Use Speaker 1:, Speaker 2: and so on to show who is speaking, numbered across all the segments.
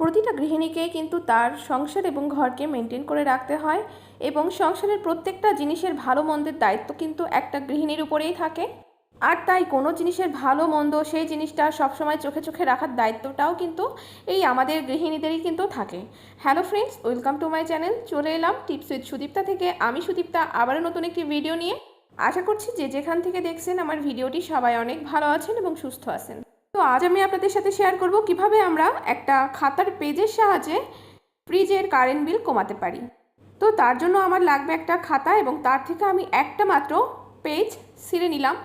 Speaker 1: প্রতিটা গৃহিণীকেই কিন্তু তার সংসার এবং ঘরকে মেনটেন করে রাখতে হয় এবং সংসারের প্রত্যেকটা জিনিসের ভালো মন্দের দায়িত্ব কিন্তু একটা গৃহিণীর উপরেই থাকে। আর তাই কোনো জিনিসের ভালো মন্দ সেই জিনিসটা সবসময় চোখে চোখে রাখার দায়িত্বটাও কিন্তু এই আমাদের গৃহিণীদেরই কিন্তু থাকে। Hello friends welcome to my channel চলে এলাম টিপস উইথ সুদীপ্তা থেকে। আমি সুদীপ্তা, আবারও নতুন একটি ভিডিও নিয়ে। আশা করছি যে যেখান থেকে দেখছেন আমার ভিডিওটি সবাই অনেক ভালো আছেন এবং সুস্থ আছেন। তো আজ আমি আপনাদের সাথে শেয়ার করব কীভাবে আমরা একটা খাতার পেজের সাহায্যে ফ্রিজের কারেন্ট বিল কমাতে পারি। তো তার জন্য আমার লাগবে একটা খাতা এবং তার থেকে আমি একটা মাত্র পেজ ছিঁড়ে নিলাম।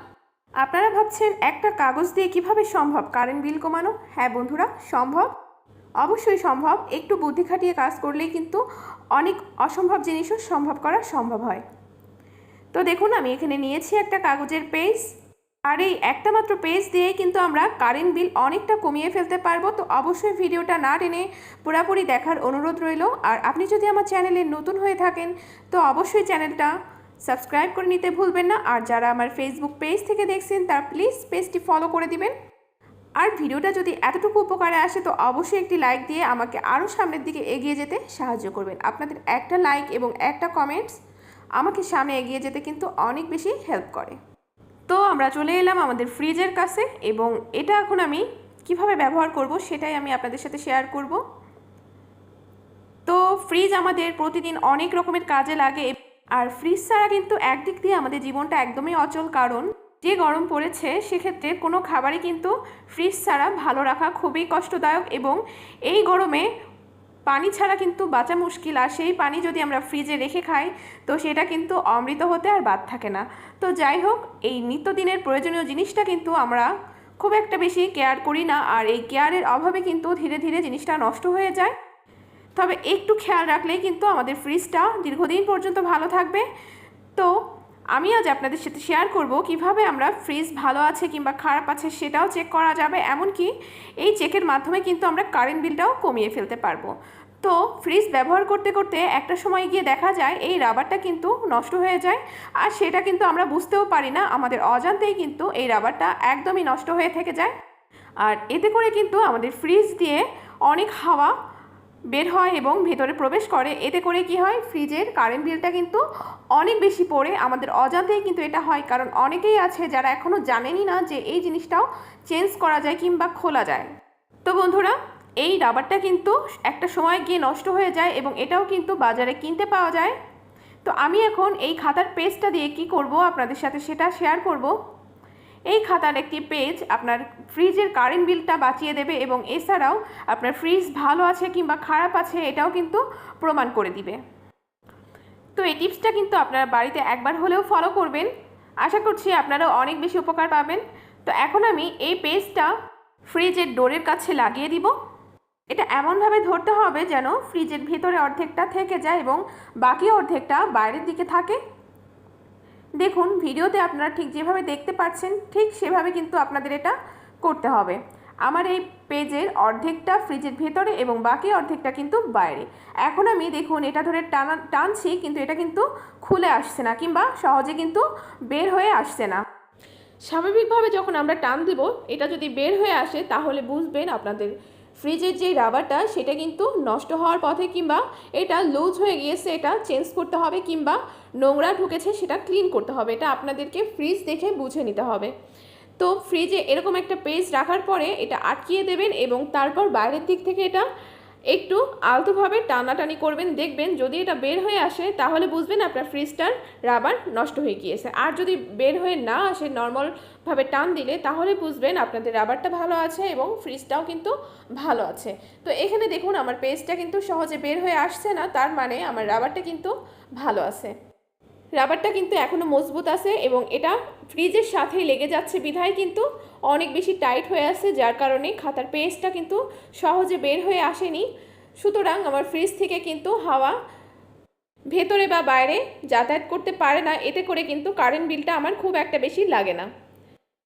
Speaker 1: আপনারা ভাবছেন, একটা কাগজ দিয়ে কীভাবে সম্ভব কারেন্ট বিল কমানো? হ্যাঁ বন্ধুরা, সম্ভব। অবশ্যই সম্ভব। একটু বুদ্ধি খাটিয়ে কাজ করলেই কিন্তু অনেক অসম্ভব জিনিসও সম্ভব করা সম্ভব হয়। তো দেখুন, আমি এখানে নিয়েছি একটা কাগজের পেজ আর এই একটা মাত্র পেজ দিয়ে কিন্তু আমরা কারেন্ট বিল অনেকটা কমিয়ে ফেলতে পারব। তো অবশ্যই ভিডিওটা না টেনে পুরাপুরি দেখার অনুরোধ রইল। আর আপনি যদি আমার চ্যানেলে নতুন হয়ে থাকেন, তো অবশ্যই চ্যানেলটা সাবস্ক্রাইব করে নিতে ভুলবেন না। আর যারা আমার ফেসবুক পেজ থেকে দেখছেন, তার প্লিজ পেজটি ফলো করে দিবেন। আর ভিডিওটা যদি এতটুকু উপকারে আসে, তো অবশ্যই একটি লাইক দিয়ে আমাকে আরও সামনের দিকে এগিয়ে যেতে সাহায্য করবেন। আপনাদের একটা লাইক এবং একটা কমেন্টস আমাকে সামনে এগিয়ে যেতে কিন্তু অনেক বেশি হেল্প করে। তো আমরা চলে এলাম আমাদের ফ্রিজের কাছে এবং এটা এখন আমি কীভাবে ব্যবহার করব সেটাই আমি আপনাদের সাথে শেয়ার করব। তো ফ্রিজ আমাদের প্রতিদিন অনেক রকমের কাজে লাগে আর ফ্রিজ ছাড়া কিন্তু একদিক দিয়ে আমাদের জীবনটা একদমই অচল, কারণ যে গরম পড়েছে সেক্ষেত্রে কোনো খাবারই কিন্তু ফ্রিজ ছাড়া ভালো রাখা খুবই কষ্টদায়ক এবং এই গরমে পানি ছাড়া কিন্তু বাঁচা মুশকিল। আর সেই পানি যদি আমরা ফ্রিজে রেখে খাই, তো সেটা কিন্তু অমৃত হতে আর বাদ থাকে না। তো যাই হোক, এই নিত্যদিনের প্রয়োজনীয় জিনিসটা কিন্তু আমরা খুব একটা বেশি কেয়ার করি না। আর এই কেয়ারের অভাবে কিন্তু ধীরে ধীরে জিনিসটা নষ্ট হয়ে যায়। তবে একটু খেয়াল রাখলেই কিন্তু আমাদের ফ্রিজটা দীর্ঘদিন পর্যন্ত ভালো থাকবে। তো আমি আজ আপনাদের সাথে শেয়ার করব কীভাবে আমরা ফ্রিজ ভালো আছে কিংবা খারাপ আছে সেটাও চেক করা যাবে, এমনকি এই চেকের মাধ্যমে কিন্তু আমরা কারেন্ট বিলটাও কমিয়ে ফেলতে পারব। তো ফ্রিজ ব্যবহার করতে করতে একটা সময় গিয়ে দেখা যায় এই রাবারটা কিন্তু নষ্ট হয়ে যায়, আর সেটা কিন্তু আমরা বুঝতেও পারি না, আমাদের অজান্তেই কিন্তু এই রাবারটা একদমই নষ্ট হয়ে থেকে যায়। আর এতে করে কিন্তু আমাদের ফ্রিজ দিয়ে অনেক হাওয়া বের হয় এবং ভেতরে প্রবেশ করে। এতে করে কি হয়? ফ্রিজের কারেন্ট বিলটা কিন্তু অনেক বেশি পড়ে। আমাদের অজান্তেই কিন্তু এটা হয়। কারণ অনেকেই আছে যারা এখনও জানেনই না যে এই জিনিসটাও চেঞ্জ করা যায় কিংবা খোলা যায়। তো বন্ধুরা, এই রাবারটা কিন্তু একটা সময় গিয়ে নষ্ট হয়ে যায় এবং এটাও কিন্তু বাজারে কিনতে পাওয়া যায়। তো আমি এখন এই খাতার পেজটা দিয়ে কি করব আপনাদের সাথে সেটা শেয়ার করব। এই খাতার একটি পেজ আপনার ফ্রিজের কারেন্ট বিলটা বাঁচিয়ে দেবে এবং এছাড়াও আপনার ফ্রিজ ভালো আছে কিংবা খারাপ আছে এটাও কিন্তু প্রমাণ করে দিবে। তো এই টিপসটা কিন্তু আপনারা বাড়িতে একবার হলেও ফলো করবেন। আশা করছি আপনারা অনেক বেশি উপকার পাবেন। তো এখন আমি এই পেজটা ফ্রিজের ডোরের কাছে লাগিয়ে দিব। এটা এমনভাবে ধরতে হবে যেন ফ্রিজের ভিতরে অর্ধেকটা থেকে যায় এবং বাকি অর্ধেকটা বাইরের দিকে থাকে। দেখুন, ভিডিওতে আপনারা ঠিক যেভাবে দেখতে পাচ্ছেন, ঠিক সেভাবে কিন্তু আপনাদের এটা করতে হবে। আমার এই পেজের অর্ধেকটা ফ্রিজের ভেতরে এবং বাকি অর্ধেকটা কিন্তু বাইরে। এখন আমি দেখুন, এটা ধরে টানা, টানছি, কিন্তু এটা কিন্তু খুলে আসছে না কিংবা সহজে কিন্তু বের হয়ে আসছে না। স্বাভাবিকভাবে যখন আমরা টান দেব, এটা যদি বের হয়ে আসে, তাহলে বুঝবেন আপনাদের ফ্রিজের যে রাবারটা, সেটা কিন্তু নষ্ট হওয়ার পথে কিংবা এটা লুজ হয়ে গিয়েছে, এটা চেঞ্জ করতে হবে কিংবা নোংরা ঢুকেছে, সেটা ক্লিন করতে হবে। এটা আপনাদেরকে ফ্রিজ দেখে বুঝে নিতে হবে। তো ফ্রিজে এরকম একটা পেজ রাখার পরে এটা আটকিয়ে দেবেন এবং তারপর বাইরের দিক থেকে এটা একটু আলতোভাবে টানাটানি করবেন, দেখবেন যদি এটা বের হয়ে আসে, তাহলে বুঝবেন আপনার ফ্রিজটার রাবার নষ্ট হয়ে গিয়েছে। আর যদি বের হয়ে না আসে, নর্মালভাবে টান দিলে, তাহলে বুঝবেন আপনাদের রাবারটা ভালো আছে এবং ফ্রিজটাও কিন্তু ভালো আছে। তো এখানে দেখুন, আমার পেজটা কিন্তু সহজে বের হয়ে আসছে না, তার মানে আমার রাবারটা কিন্তু ভালো আছে। রাবারটা কিন্তু এখনও মজবুত আছে এবং এটা ফ্রিজের সাথেই লেগে যাচ্ছে বিধায় কিন্তু অনেক বেশি টাইট হয়ে আছে, যার কারণে খাতার পেস্টটা কিন্তু সহজে বের হয়ে আসেনি। সুতরাং আমার ফ্রিজ থেকে কিন্তু হাওয়া ভেতরে বা বাইরে যাতায়াত করতে পারে না, এতে করে কিন্তু কারেন্ট বিলটা আমার খুব একটা বেশি লাগে না।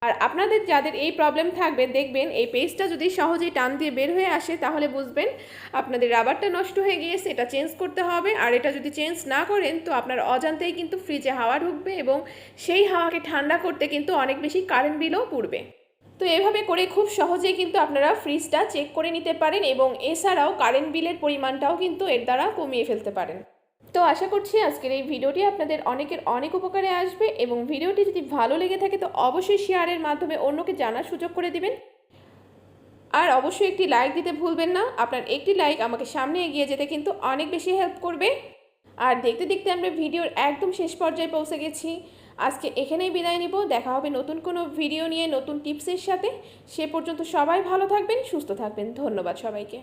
Speaker 1: আর আপনাদের যাদের এই প্রবলেম থাকবে, দেখবেন এই পেস্টটা যদি সহজেই টান দিয়ে বের হয়ে আসে, তাহলে বুঝবেন আপনাদের রাবারটা নষ্ট হয়ে গিয়েছে, এটা চেঞ্জ করতে হবে। আর এটা যদি চেঞ্জ না করেন, তো আপনার অজান্তেই কিন্তু ফ্রিজে হাওয়া ঢুকবে এবং সেই হাওয়াকে ঠান্ডা করতে কিন্তু অনেক বেশি কারেন্ট বিলও পড়বে। তো এভাবে করে খুব সহজেই কিন্তু আপনারা ফ্রিজটা চেক করে নিতে পারেন এবং এছাড়াও কারেন্ট বিলের পরিমাণটাও কিন্তু এর দ্বারা কমিয়ে ফেলতে পারেন। তো আশা করছি আজকের এই ভিডিওটি আপনাদের অনেকের অনেক উপকারে আসবে এবং ভিডিওটি যদি ভালো লেগে থাকে তো অবশ্যই শেয়ারের মাধ্যমে অন্যকে জানার সুযোগ করে দিবেন। আর অবশ্যই একটি লাইক দিতে ভুলবেন না। আপনার একটি লাইক আমাকে সামনে এগিয়ে যেতে কিন্তু অনেক বেশি হেল্প করবে। আর দেখতে দেখতে আমরা ভিডিওর একদম শেষ পর্যায়ে পৌঁছে গেছি। আজকে এখানেই বিদায় নিব। দেখা হবে নতুন কোনো ভিডিও নিয়ে, নতুন টিপসের সাথে। সে পর্যন্ত সবাই ভালো থাকবেন, সুস্থ থাকবেন। ধন্যবাদ সবাইকে।